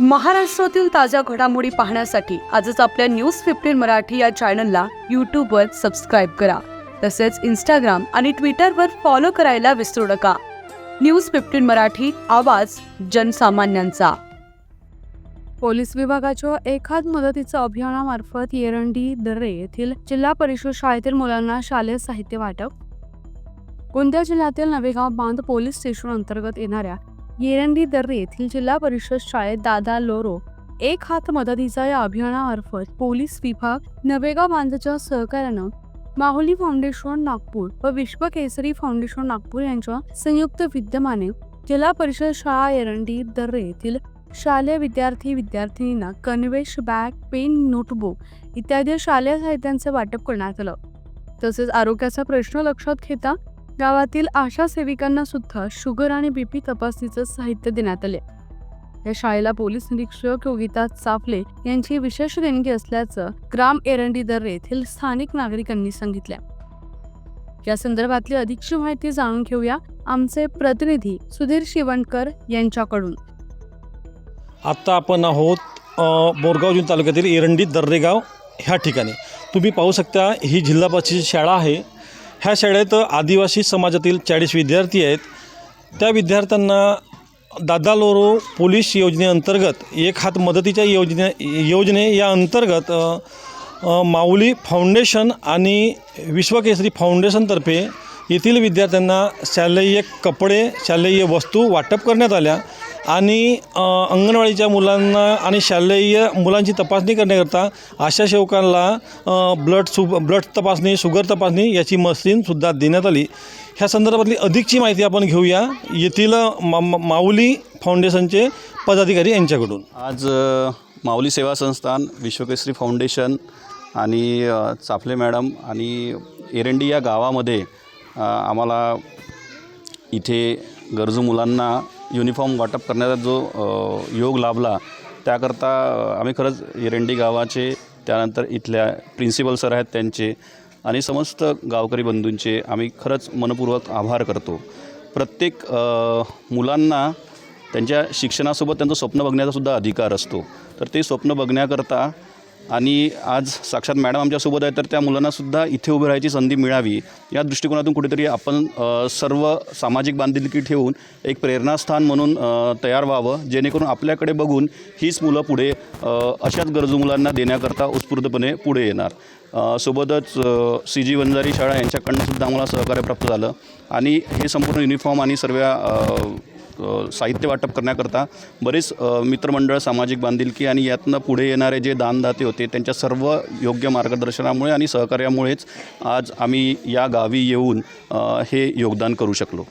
महाराष्ट्रातील ताज्या घडामोडी पाहण्यासाठी आजच आपल्या न्यूज फिफ्टीन मराठी या चॅनलला यूट्यूबवर सबस्क्राईब करा. तसेच इंस्टाग्राम आणि ट्विटरवर फॉलो करायला विसरू नका. न्यूज फिफ्टीन मराठी आवाज जनसामान्यांचा. पोलीस विभागाच्या एखाद मदतीचं अभियानामार्फत येरंडी दर्रे येथील जिल्हा परिषद शाळेतील मुलांना शालेय साहित्य वाटप. गोंदिया जिल्ह्यातील नवेगाव बांध पोलीस स्टेशन अंतर्गत येणाऱ्या येरंडी दर्रे येथील जिल्हा परिषद शाळेत दादा लोरो एक हात मदतीचा या अभियानामार्फत पोलीस विभाग नवेगाव बांधच्या सहकार्यानं माहुली फाउंडेशन नागपूर व विश्व केसरी फाउंडेशन नागपूर यांच्या संयुक्त विद्यमाने जिल्हा परिषद शाळा एरंडी दर्रे येथील शालेय विद्यार्थी विद्यार्थिनींना कन्वेश बॅग पेन नोटबुक इत्यादी शालेय साहित्यांचे वाटप करण्यात आलं. तसेच आरोग्याचा प्रश्न लक्षात घेता गावातील आशा सेविकांना सुद्धा शुगर आणि बीपी तपासणीचं साहित्य देण्यात आले. या शाळेला पोलीस निरीक्षक योगिता चाफले यांची विशेष देणगी असल्याचं ग्राम एरंडी दर्रे येथील स्थानिक नागरिकांनी सांगितले या संदर्भातली अधिकची माहिती जाणून घेऊया आमचे प्रतिनिधी सुधीर शिवणकर यांच्याकडून. आत्ता आपण आहोत बोरगाव जून तालुक्यातील एरंडी दर्रेगाव ह्या ठिकाणी. तुम्ही पाहू शकता ही जिल्हा परिषद शाळा आहे. ह्या शाळेत आदिवासी समाजातील चाळीस विद्यार्थी आहेत. त्या विद्यार्थ्यांना दादा लोरो पोलीस योजनेअंतर्गत एक हात मदतीच्या योजने योजने या अंतर्गत माऊली फाउंडेशन आणि विश्वकेसरी फाउंडेशनतर्फे येथील विद्यार्थ्यांना शालेय कपडे शालेय वस्तू वाटप करण्यात आल्या. आणि अंगणवाडीच्या मुलांना आणि शालेय मुलांची तपासणी करण्याकरता आशा सेवकांना ब्लड सु ब्लड तपासणी शुगर तपासणी याची मशीनसुद्धा देण्यात आली. ह्या संदर्भातली अधिकची माहिती आपण घेऊया. येथील मा मा- माऊली फाउंडेशनचे पदाधिकारी यांच्याकडून. आज माऊली सेवा संस्थान विश्वकेसरी फाउंडेशन आणि चाफले मॅडम आणि एरंडी या गावामध्ये आम्हाला इथे गरजू मुलांना युनिफॉर्म वाटप करण्याचा जो योग लाभला त्याकरता आम्ही खरंच एरंडी गावाचे त्यानंतर इथल्या प्रिन्सिपल सर आहेत त्यांचे आणि समस्त गावकरी बंधूंचे आम्ही खरंच मनपूर्वक आभार करतो. प्रत्येक मुलांना त्यांच्या शिक्षणासोबत त्यांचं स्वप्न बघण्याचा सुद्धा अधिकार असतो. तर ते स्वप्न बघण्याकरता आणि आज साक्षात मॅडम आमच्यासोबत आहे तर त्या मुलांनासुद्धा इथे उभे राहायची संधी मिळावी. या दृष्टिकोनातून कुठेतरी आपण सर्व सामाजिक बांधिलकी ठेवून एक प्रेरणास्थान म्हणून तयार व्हावं जेणेकरून आपल्याकडे बघून हीच मुलं पुढे अशाच गरजू मुलांना देण्याकरता उत्स्फूर्तपणे पुढे येणार. सोबतच सी जी वंजारी शाळा यांच्याकडनं सुद्धा आम्हाला सहकार्य प्राप्त झालं. आणि हे संपूर्ण युनिफॉर्म आणि सर्व साहित्य वाटप करण्याकरता बरेच मित्रमंडळ सामाजिक बांधिलकी आणि यातनं पुढे येणारे जे दानदाते होते त्यांच्या सर्व योग्य मार्गदर्शनामुळे आणि सहकार्यामुळेच आज आम्ही या गावी येऊन हे योगदान करू शकलो.